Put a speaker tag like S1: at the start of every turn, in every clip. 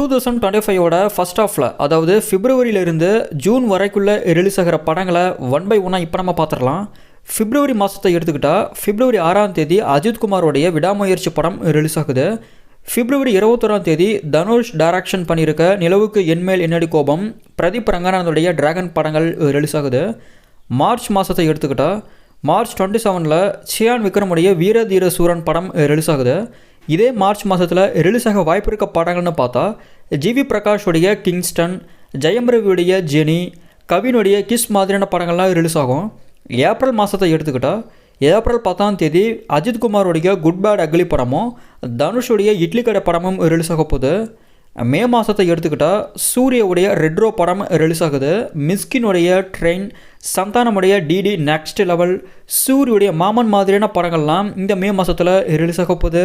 S1: Two thousand twenty ஃபைவோட first ஆஃபில் அதாவது பிப்ரவரியிலிருந்து ஜூன் வரைக்குள்ளே ரிலீஸ் ஆகிற படங்களை ஒன் பை ஒன்னாக இப்போ நம்ம பார்த்துடலாம் பிப்ரவரி மாதத்தை எடுத்துக்கிட்டால் பிப்ரவரி ஆறாம் தேதி அஜித் குமாரோடைய விடாமுயற்சி படம் ரிலீஸ் ஆகுது. பிப்ரவரி இருபத்தொராம் தேதி தனுஷ் டைரக்ஷன் பண்ணியிருக்க நிலவுக்கு என்மேல் என்னடி கோபம் பிரதீப் ரங்கநாதனுடைய டிராகன் படங்கள் ரிலீஸ் ஆகுது. மார்ச் மாதத்தை எடுத்துக்கிட்டால் மார்ச் டுவெண்ட்டி செவனில் சியான் விக்ரமுடைய வீர தீர சூரன் படம் ரிலீஸ் ஆகுது. இதே மார்ச் மாதத்தில் ரிலீஸ் ஆக வாய்ப்பு இருக்க படங்கள்னு பார்த்தா ஜிவி பிரகாஷுடைய கிங்ஸ்டன் ஜெயம் ரவியுடைய ஜெனி கவினுடைய கிஸ் மாதிரியான படங்கள்லாம் ரிலீஸ் ஆகும். ஏப்ரல் மாதத்தை எடுத்துக்கிட்டால் ஏப்ரல் பத்தாம் தேதி அஜித் குமாரோடைய குட் பேட் அக்லி படமும் தனுஷுடைய இட்லி கடை படமும் ரிலீஸ் ஆக போகுது. மே மாதத்தை எடுத்துக்கிட்டால் சூரியவுடைய ரெட்ரோ படம் ரிலீஸ் ஆகுது. மிஸ்கினுடைய ட்ரெயின் சந்தானமுடைய டிடி நெக்ஸ்ட் லெவல் சூரியுடைய மாமன் மாதிரியான படங்கள்லாம் இந்த மே மாதத்தில் ரிலீஸ் ஆக போகுது.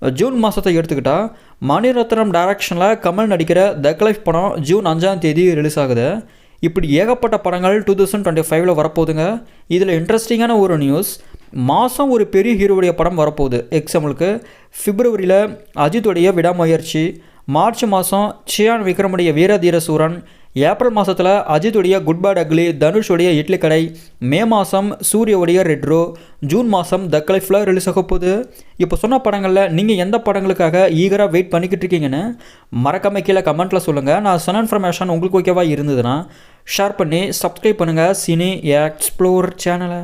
S1: ஜூன் மாதத்தை எடுத்துக்கிட்டால் மணிரத்னம் டைரக்ஷனில் கமல் நடிக்கிற த லைஃப் படம் ஜூன் அஞ்சாம் தேதி ரிலீஸ் ஆகுது. இப்படி ஏகப்பட்ட படங்கள் டூ தௌசண்ட் டுவெண்ட்டி ஃபைவ்ல வரப்போகுதுங்க. இதில் இன்ட்ரெஸ்டிங்கான ஒரு நியூஸ் மாதம் ஒரு பெரிய ஹீரோவுடைய படம் வரப்போகுது. எக்ஸாம்பிளுக்கு பிப்ரவரியில் அஜித்துடைய விடாமுயற்சி மார்ச் மாதம் சியான் விக்ரமுடைய வீரதீர சூரன் ஏப்ரல் மாதத்தில் அஜித்துடைய குட் பேட் அக்லி தனுஷுடைய இட்லி கடை மே மாதம் சூரியவுடைய ரெட்ரோ ஜூன் மாதம் த கலைஃபில் ரிலீஸ் ஆக போகுது. இப்போ சொன்ன படங்களில் நீங்கள் எந்த படங்களுக்காக ஈகராக வெயிட் பண்ணிக்கிட்டு இருக்கீங்கன்னு மறக்காம கீழே கமெண்ட்டில் சொல்லுங்கள் நான் சொன்ன இன்ஃபர்மேஷன் உங்களுக்கு ஓகேவா இருந்ததுன்னா ஷேர் பண்ணி சப்ஸ்கிரைப் பண்ணுங்கள் சினி எக்ஸ்ப்ளோர் சேனலை